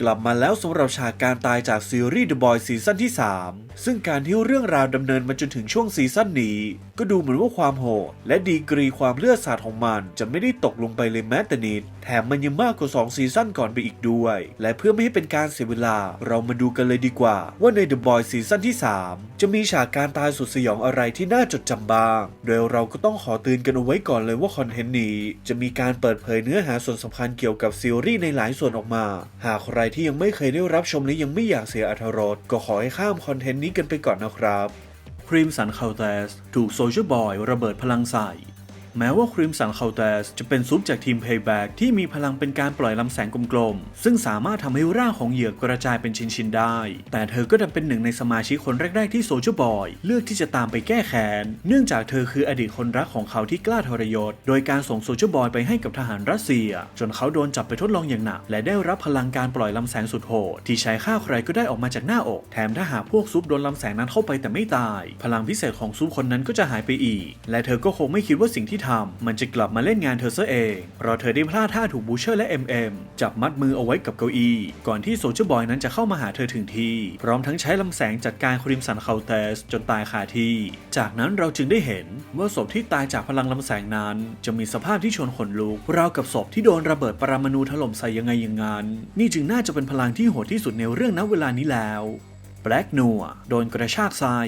กลับมาแล้วสำหรับฉากการตายจากซีรีส์ The Boys ซีซั่นที่ 3 ซึ่งการที่เรื่องราวดำเนินมาจนถึงช่วงซีซั่นนี้ ก็ดูเหมือนว่าความโหด และดีกรีความเลือดสาดของมันจะไม่ได้ตกลงไปเลยแม้แต่นิด แถมมันยังมากกว่า 2 ซีซั่นก่อนไปอีกด้วย และเพื่อไม่ให้เป็นการเสียเวลา เรามาดูกันเลยดีกว่า ว่าใน The Boys ซีซั่นที่ 3 จะมีฉากการตายสุดสยองอะไรที่น่าจดจำบ้าง โดยเราก็ต้องขอเตือนกันเอาไว้ก่อนเลยว่าคอนเทนต์นี้ จะมีการเปิดเผยเนื้อหาส่วนสำคัญเกี่ยวกับซีรีส์ในหลายส่วนออกมา หากใครที่ยังไม่เคยได้รับชมและยังไม่อยากเสียอรรถรสก็ขอให้ข้ามคอนเทนต์นี้กันไปก่อนนะครับครีมสันคา t เ s ถูกโซเชียลบอยระเบิดพลังใส่ แม้ว่าครีมสันคา t เ s จะเป็นซุปจากทีม Payback ที่มีพลังเป็นการปล่อยลำแสงกลมๆ ซึ่งสามารถทำให้ร่างของเหยื่อกระจายเป็นชิ้นๆได้ แต่เธอก็ดันเป็นหนึ่งในสมาชิกคนแรก ๆที่โซเชียลบอยเลือกที่จะตามไปแก้แค้น เนื่องจากเธอคืออดีตคนรักของเขาที่กล้าทรยศ โดยการส่งโซเชียลบอยไปให้กับทหารรัสเซีย จนเขาโดนจับไปทดลองอย่างหนัก และได้รับพลังการปล่อยลำแสงสุดโหดที่ใช้ฆ่าใครก็ได้ออกมาจากหน้าอก แถมถ้าหากพวกซุปโดนลำแสงนั้นเข้าไปแต่ไม่ตาย พลังพิเศษของซุปคนนั้นก็จะหายไปอีก และเธอก็คงไม่คิดว่าสิ่งที่ทำมันจะกลับมาเล่นงานเธอซะเองเพราะเธอได้พลาดท่าถูกบูเชอร์และ MM จับมัดมือเอาไว้กับเก้าอี้ ก่อนที่โซเชียลบอยนั้นจะเข้ามาหาเธอถึงที่ พร้อมทั้งใช้ลำแสงจัดการครีมสันเคาเตสจนตายคาที่ จากนั้นเราจึงได้เห็นว่าศพที่ตายจากพลังลำแสงนั้น จะมีสภาพที่ชวนขนลุกราวกับศพที่โดนระเบิดปรมาณูถล่มใส่ยังไงอย่างนั้นนี่จึงน่าจะเป็นพลังที่โหดที่สุดในเรื่องณเวลานี้แล้วแบล็กนัวโดนกระชากไส้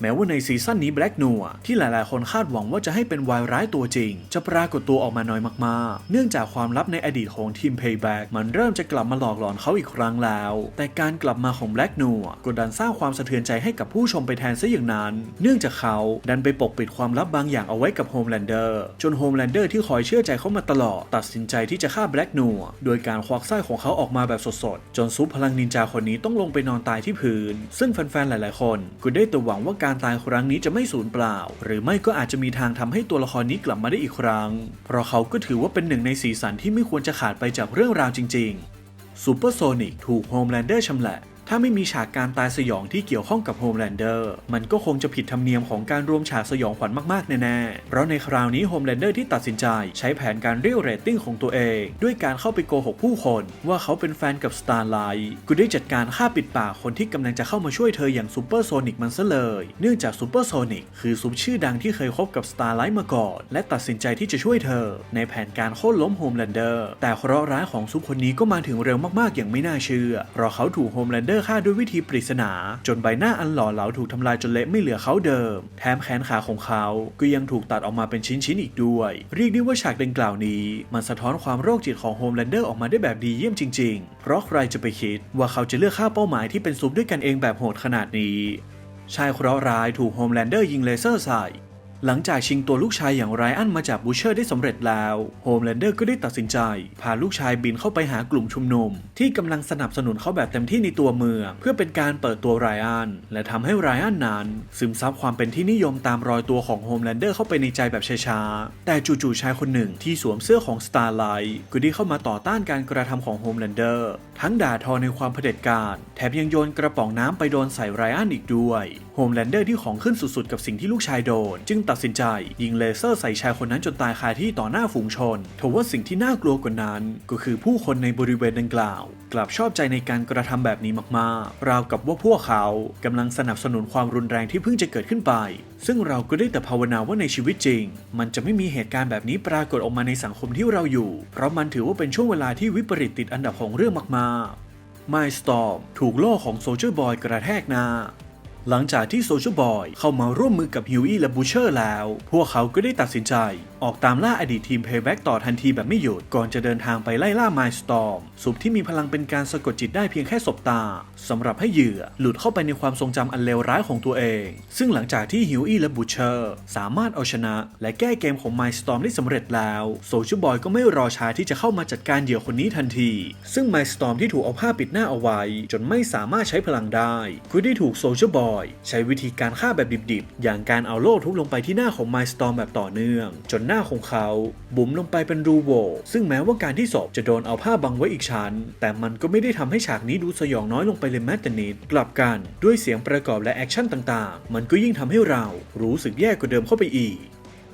แม้ว่าในซีซั่นนี้แบล็กนัวที่หลายๆ คนคาดหวังว่าจะให้เป็นวายร้ายตัวจริง จะปรากฏตัวออกมาน้อยมากๆ เนื่องจากความลับในอดีตของทีม Payback มันเริ่มจะกลับมาหลอกหลอนเขาอีกครั้งแล้ว แต่การกลับมาของแบล็กนัวกดดันสร้างความสะเทือนใจให้กับผู้ชมไปแทนซะอย่างนั้น เนื่องจากเขาดันไปปกปิดความลับบางอย่างเอาไว้กับโฮมแลนเดอร์จนโฮมแลนเดอร์ที่คอยเชื่อใจเขามาตลอด ตัดสินใจที่จะฆ่าแบล็กนัวโดยการควักไส้ของเขาออกมาแบบสดๆจนซุปพลังนินจาคนนี้ต้องลงไปนอนตายที่พื้น ซึ่งแฟนๆหลาย ๆ คนก็ได้แต่หวังว่าการการตายครั้งนี้จะไม่สูญเปล่า หรือไม่ก็อาจจะมีทางทำให้ตัวละครนี้กลับมาได้อีกครั้ง เพราะเขาก็ถือว่าเป็นหนึ่งในสีสันที่ไม่ควรจะขาดไปจากเรื่องราวจริงๆซูเปอร์โซนิกถูกโฮมแลนเดอร์ชำแหละ ถ้าไม่มีฉากการตายสยองที่เกี่ยวข้องกับโฮมแลนเดอร์มันก็คงจะผิดธรรมเนียมของการรวมฉากสยองขวัญมากๆ แน่ๆ เพราะในคราวนี้โฮมแลนเดอร์ที่ตัดสินใจใช้แผนการเรียกเรตติ้งของตัวเอง ด้วยการเข้าไปโกหกผู้คนว่าเขาเป็นแฟนกับสตาร์ไลท์ก็ได้จัดการฆ่าปิดปากคนที่กำลังจะเข้ามาช่วยเธออย่างซูเปอร์โซนิกมันซะเลย เนื่องจากซูเปอร์โซนิกคือซุปชื่อดังที่เคยคบกับสตาร์ไลท์มาก่อน และตัดสินใจที่จะช่วยเธอ ในแผนการโค่นล้มโฮมแลนเดอร์แต่เคราะห์ร้ายของซุปคนนี้ก็มาถึงเร็วมากๆอย่างไม่น่าเชื่อเพราะเขาถูกโฮมแลนเดอร์ฆ่าด้วยวิธีปริศนา จนใบหน้าอันหล่อเหลาถูกทำลายจนเละไม่เหลือเขาเดิม แถมแขนขาของเขาก็ยังถูกตัดออกมาเป็นชิ้นๆอีกด้วย เรียกได้ว่าฉากดังกล่าวนี้ มันสะท้อนความโรคจิตของโฮมแลนเดอร์ออกมาได้แบบดีเยี่ยมจริง ๆ เพราะใครจะไปคิดว่าเขาจะเลือกฆ่าเป้าหมายที่เป็นซุปด้วยกันเองแบบโหดขนาดนี้ ชายเคราะห์ร้ายถูกโฮมแลนเดอร์ยิงเลเซอร์ใส่ หลังจากชิงตัวลูกชายอย่างไรอันมาจากบูเชอร์ได้สำเร็จแล้วโฮมแลนเดอร์ก็ได้ตัดสินใจ พาลูกชายบินเข้าไปหากลุ่มชุมนุม ที่กำลังสนับสนุนเขาแบบเต็มที่ในตัวเมือง เพื่อเป็นการเปิดตัวไรอันและทำให้ไรอันนั้น ซึมซับความเป็นที่นิยมตามรอยตัวของโฮมแลนเดอร์เข้าไปในใจแบบช้าๆแต่จู่ๆชายคนหนึ่งที่สวมเสื้อของ Starlight ก็ได้เข้ามาต่อต้านการกระทำของโฮมแลนเดอร์ทั้งด่าทอในความเผด็จการแถมยังโยนกระป๋องน้ำไปโดนใส่ไรอันอีกด้วย โฮมแลนเดอร์ที่ของขึ้นสุดๆ กับสิ่งที่ลูกชายโดน จึงตัดสินใจ ยิงเลเซอร์ใส่ชายคนนั้นจนตายคาที่ต่อหน้าฝูงชนทว่าสิ่งที่น่ากลัวกว่านั้น ก็คือผู้คนในบริเวณดังกล่าว กลับชอบใจในการกระทำแบบนี้มากๆ ราวกับว่าพวกเขากำลังสนับสนุนความรุนแรงที่เพิ่งจะเกิดขึ้นไป ซึ่งเราก็ได้แต่ภาวนาว่าในชีวิตจริง มันจะไม่มีเหตุการณ์แบบนี้ปรากฏออกมาในสังคมที่เราอยู่ เพราะมันถือว่าเป็นช่วงเวลาที่วิปริตติดอันดับของเรื่องมากๆ My Storm ถูกโล่ของโซเ i อร์บอยกระแทกหน้า หลังจากที่โซเชียลบอยเข้ามาร่วมมือกับฮิวอี้และบูเชอร์แล้ว พวกเขาก็ได้ตัดสินใจ ออกตามล่าอดีตทีม Payback ต่อทันทีแบบไม่หยุด ก่อนจะเดินทางไปไล่ล่า Mindstorm สุปที่มีพลังเป็นการสะกดจิตได้เพียงแค่สบตาสำหรับให้เหยื่อหลุดเข้าไปในความทรงจำอันเลวร้ายของตัวเอง ซึ่งหลังจากที่ฮิวอี้และบูเชอร์สามารถเอาชนะ และแก้เกมของ Mindstorm ได้สำเร็จแล้วโซเชียลบอยก็ไม่รอช้าที่จะเข้ามาจัดการเหยื่อคนนี้ทันที ซึ่ง Mindstorm ที่ถูกเอาผ้าปิดหน้าเอาไว้ จนไม่สามารถใช้พลังได้ก็ได้ถูกโซเชียลบอยใช้วิธีการฆ่าแบบดิบๆ อย่างการเอาโล่ทุบลงไปที่หน้าของ Mindstorm แบบต่อเนื่อง จนหน้าของเขาบุ๋มลงไปเป็นรูโหว่ซึ่งแม้ว่าการที่ศพจะโดนเอาผ้าบังไว้อีกชั้น แต่มันก็ไม่ได้ทำให้ฉากนี้ดูสยองน้อยลงไปเลยแม้แต่นิดกลับกันด้วยเสียงประกอบและแอคชั่นต่างๆ มันก็ยิ่งทำให้เรารู้สึกแย่กว่าเดิมเข้าไปอีก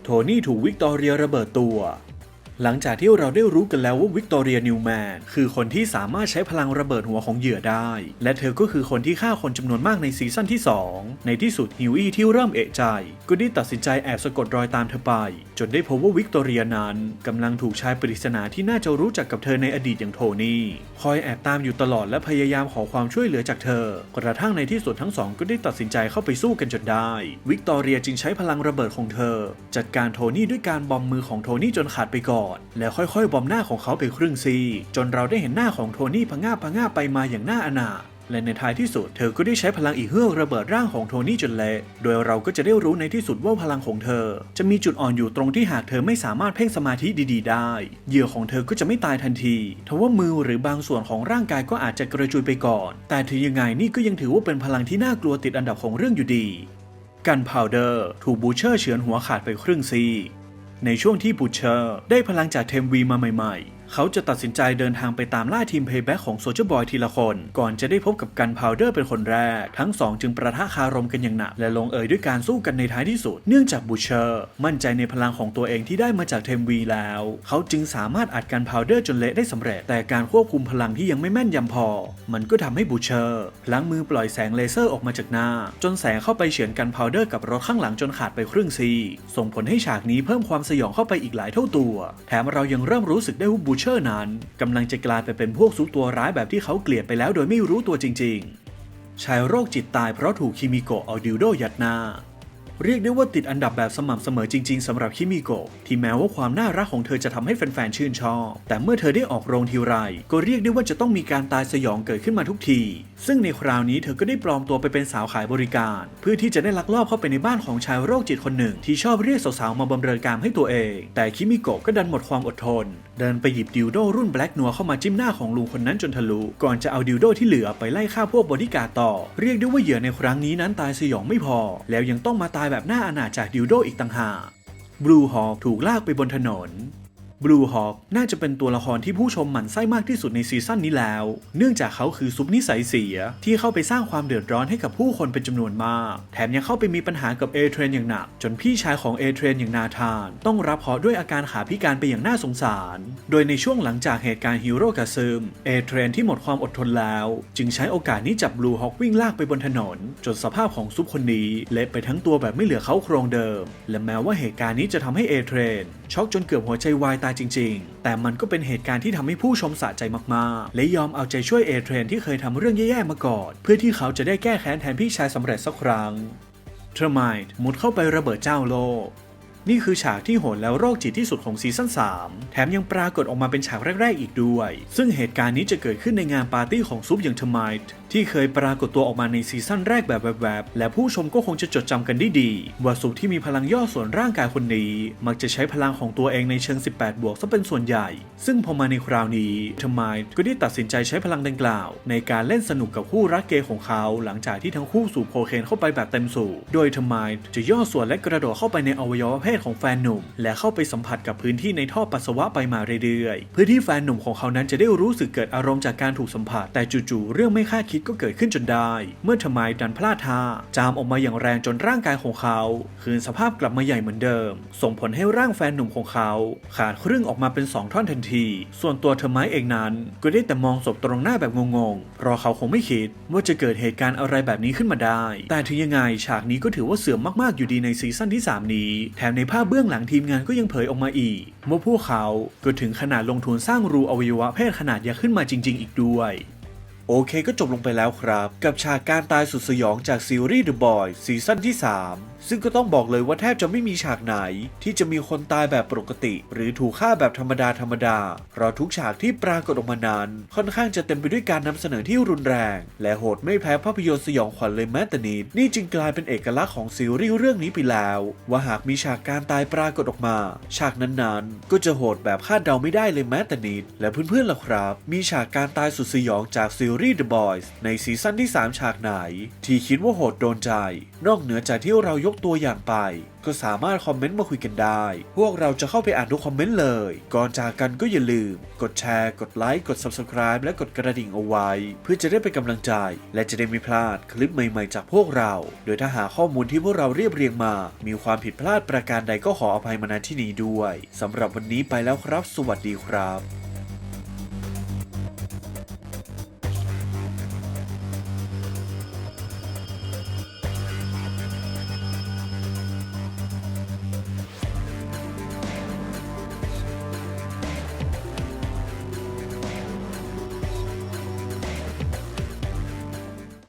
โทนี่ถูกวิกตอเรียระเบิดตัว หลังจากที่เราได้รู้กันแล้วว่าวิกตอเรียนิวแมนคือคนที่สามารถใช้พลังระเบิดหัวของเหยื่อได้ และเธอก็คือคนที่ฆ่าคนจำนวนมากในซีซั่นที่ 2 ในที่สุดฮิวอี้ที่เริ่มเอะใจ ก็ได้ตัดสินใจแอบสะกดรอยตามเธอไป จนได้พบว่าวิกตอเรียนั้นกำลังถูกชายปริศนาที่น่าจะรู้จักกับเธอในอดีตอย่างโทนี่คอยแอบตามอยู่ตลอดและพยายามขอความช่วยเหลือจากเธอ กระทั่งในที่สุดทั้งสองก็ได้ตัดสินใจเข้าไปสู้กันจนได้ วิกตอเรียจึงใช้พลังระเบิดของเธอ จัดการโทนี่ด้วยการบอมมือของโทนี่จนขาดไปก่อนแล้วค่อยๆบอมหน้าของเขาไปครึ่งซี จนเราได้เห็นหน้าของโทนี่พะง่าพะง่าไปมาอย่างน่าอนาถและในท้ายที่สุดเธอก็ได้ใช้พลังอีกเฮือกระเบิดร่างของโทนี่จนเละ โดยเราก็จะได้รู้ในที่สุดว่าพลังของเธอ จะมีจุดอ่อนอยู่ตรงที่หากเธอไม่สามารถเพ่งสมาธิดีๆ ได้ เหยื่อของเธอก็จะไม่ตายทันที ทว่ามือหรือบางส่วนของร่างกายก็อาจจะกระจุยไปก่อน แต่ถึงยังไงนี่ก็ยังถือว่าเป็นพลังที่น่ากลัวติดอันดับของเรื่องอยู่ดี กันพาวเดอร์ถูกบูเชอร์เฉือนหัวขาดไปครึ่งซี ในช่วงที่บูเชอร์ได้พลังจากเทมวีมาใหม่ๆ เขาจะตัดสินใจเดินทางไปตามล่าทีมเพย์แบ็กของโซเจอร์บอยทีละคน ก่อนจะได้พบกับกันพาวเดอร์เป็นคนแรก ทั้งสองจึงประทะคารมกันอย่างหนัก และลงเอยด้วยการสู้กันในท้ายที่สุด เนื่องจากบูเชอร์ มั่นใจในพลังของตัวเองที่ได้มาจากเทมวีแล้ว เขาจึงสามารถอัดกันพาวเดอร์จนเละได้สำเร็จ แต่การควบคุมพลังที่ยังไม่แม่นยำพอ มันก็ทำให้บูเชอร์พลั้งมือปล่อยแสงเลเซอร์ออกมาจากหน้า จนแสงเข้าไปเฉือนกันพาวเดอร์กับรถข้างหลังจนขาดไปครึ่งซีส่งผลให้ฉากนี้เพิ่มความสยองเข้าไปอีกหลายเท่าตัว แถมเรายังเริ่มรู้สึกได้ว่าบูเชอร์นั้นกำลังจะกลายไปเป็นพวกซุกตัวร้ายแบบที่เขาเกลียดไปแล้วโดยไม่รู้ตัวจริงๆ ชายโรคจิตตายเพราะถูกคิมิโกะเอาดิวโดยัดหน้า เรียกได้ว่าติดอันดับแบบสม่ำเสมอจริงๆสำหรับคิมิโกะที่แม้ว่าความน่ารักของเธอจะทำให้แฟนๆชื่นชอบ แต่เมื่อเธอได้ออกโรงทีไร ก็เรียกได้ว่าจะต้องมีการตายสยองเกิดขึ้นมาทุกที ซึ่งในคราวนี้เธอก็ได้ปลอมตัวไปเป็นสาวขายบริการ เพื่อที่จะได้ลักลอบเข้าไปในบ้านของชายโรคจิตคนหนึ่ง ที่ชอบเรียกสาวๆมาบำเรอกามให้ตัวเอง แต่คิมิโกะก็ดันหมดความอดทน เดินไปหยิบดิวโดรุ่นแบล็กนัวเข้ามาจิ้มหน้าของลุงคนนั้นจนทะลุก่อนจะเอาดิวโดที่เหลือไปไล่ฆ่าพวกบอดี้การ์ดต่อ เรียกได้ว่าเหยื่อในครั้งนี้นั้นตายสยองไม่พอ แล้วยังต้องมาตายแบบน่าอนาจากดิวโดอีกต่างหากบลูฮอคถูกลากไปบนถนน บลูฮอคน่าจะเป็นตัวละครที่ผู้ชมหมั่นไส้มากที่สุดในซีซั่นนี้แล้ว เนื่องจากเขาคือซุปนิสัยเสีย ที่เข้าไปสร้างความเดือดร้อนให้กับผู้คนเป็นจำนวนมาก แถมยังเข้าไปมีปัญหากับเอเทรนอย่างหนัก จนพี่ชายของเอเทรนอย่างนาธาน ต้องรับเคราะห์ด้วยอาการขาพิการไปอย่างน่าสงสาร โดยในช่วงหลังจากเหตุการณ์ฮีโร่กาซึมเอเทรนที่หมดความอดทนแล้ว จึงใช้โอกาสนี้จับบลูฮอควิ่งลากไปบนถนน จนสภาพของซุปคนนี้เละไปทั้งตัวแบบไม่เหลือเขาโครงเดิม และแม้ว่าเหตุการณ์นี้จะทำให้เอเทรนช็อกจนเกือบหัวใจวายตายจริง ๆ แต่มันก็เป็นเหตุการณ์ที่ทำให้ผู้ชมสะใจมากๆ และยอมเอาใจช่วยเอเทรนที่เคยทำเรื่องแย่ๆมาก่อน เพื่อที่เขาจะได้แก้แค้นแทนพี่ชายสำเร็จสักครั้งเทอร์ไมต์มุดเข้าไประเบิดเจ้าโลกนี่คือฉากที่โหดแล้วโรคจิตที่สุดของซีซั่น3 แถมยังปรากฏออกมาเป็นฉากแรก ๆ อีกด้วย ซึ่งเหตุการณ์นี้จะเกิดขึ้นในงานปาร์ตี้ของซุปอย่างเทอร์ไมต์ ที่เคยปรากฏตัวออกมาในซีซั่นแรกแบบแวบๆ และผู้ชมก็คงจะจดจำกันได้ดี ว่าซุปที่มีพลังย่อส่วนร่างกายคนนี้ มักจะใช้พลังของตัวเองในเชิง 18 บวกซะเป็นส่วนใหญ่ ซึ่งพอมาในคราวนี้ทอร์ไมต์ก็ได้ตัดสินใจใช้พลังดังกล่าว ในการเล่นสนุกกับคู่รักเกย์ของเขา หลังจากที่ทั้งคู่สูบโคเคนเข้าไปแบบเต็มสูบโดยทอร์ไมต์จะย่อส่วนและกระโดดเข้าไปในอวัยวะเพศของแฟนหนุ่ม และเข้าไปสัมผัสกับพื้นที่ในท่อปัสสาวะไปมาเรื่อยๆเพื่อที่แฟนหนุ่มของเขานั้นจะได้รู้สึกเกิดอารมณ์จากการถูกสัมผัสแต่จู่ๆเรื่องไม่คาดคิดก็เกิดขึ้นจนได้ เมื่อทำไมดันพลาดท่าจามออกมาอย่างแรงจนร่างกายของเขา คืนสภาพกลับมาใหญ่เหมือนเดิม ส่งผลให้ร่างแฟนหนุ่มของเขา ขาดครึ่งออกมาเป็นสองท่อนทันที ส่วนตัวเธอไม้เองนั้น ก็ได้แต่มองศพตรงหน้าแบบงงๆ เพราะเขาคงไม่คิดว่าจะเกิดเหตุการณ์อะไรแบบนี้ขึ้นมาได้ แต่ถึงยังไงฉากนี้ก็ถือว่าเสื่อมมากๆอยู่ดีในซีซั่นที่ 3 นี้ แถมในภาพเบื้องหลังทีมงานก็ยังเผยออกมาอีกว่าพวกเขาก็ถึงขนาดลงทุนสร้างรูอวัยวะเพศขนาดยักษ์ขึ้นมาจริง ๆ อีกด้วย โอเคก็จบลงไปแล้วครับ กับฉากการตายสุดสยองจากซีรีส์ The Boy ซีซั่นที่ 3 ซึ่งก็ต้องบอกเลยว่าแทบจะไม่มีฉากไหน ที่จะมีคนตายแบบปกติ หรือถูกฆ่าแบบธรรมดาธรรมดาเพราะทุกฉากที่ปรากฏออกมานั้น ค่อนข้างจะเต็มไปด้วยการนำเสนอที่รุนแรง และโหดไม่แพ้ภาพยนตร์สยองขวัญเลยแม้แต่นิดนี่จึงกลายเป็นเอกลักษณ์ของซีรีส์เรื่องนี้ไปแล้ว ว่าหากมีฉากการตายปรากฏออกมา ฉากนั้นๆ ก็จะโหดแบบคาดเดาไม่ได้เลยแม้แต่นิดและเพื่อนๆล่ะครับ มีฉากการตายสุดสยองจากซีรีส์ The Boys ในซีซั่นที่ 3 ฉากไหน ที่คิดว่าโหดโดนใจ นอกเหนือจากที่เรายกตัวอย่างไป ก็สามารถคอมเมนต์มาคุยกันได้ พวกเราจะเข้าไปอ่านทุกคอมเมนต์เลย ก่อนจากกันก็อย่าลืม กดแชร์ กดไลค์ กด Subscribe และกดกระดิ่งเอาไว้ เพื่อจะได้เป็นกำลังใจ และจะได้ไม่พลาดคลิปใหม่ๆ จากพวกเรา โดยถ้าหาข้อมูลที่พวกเราเรียบเรียงมา มีความผิดพลาดประการใดก็ขออภัยมาณที่นี้ด้วยสำหรับวันนี้ไปแล้วครับ สวัสดีครับ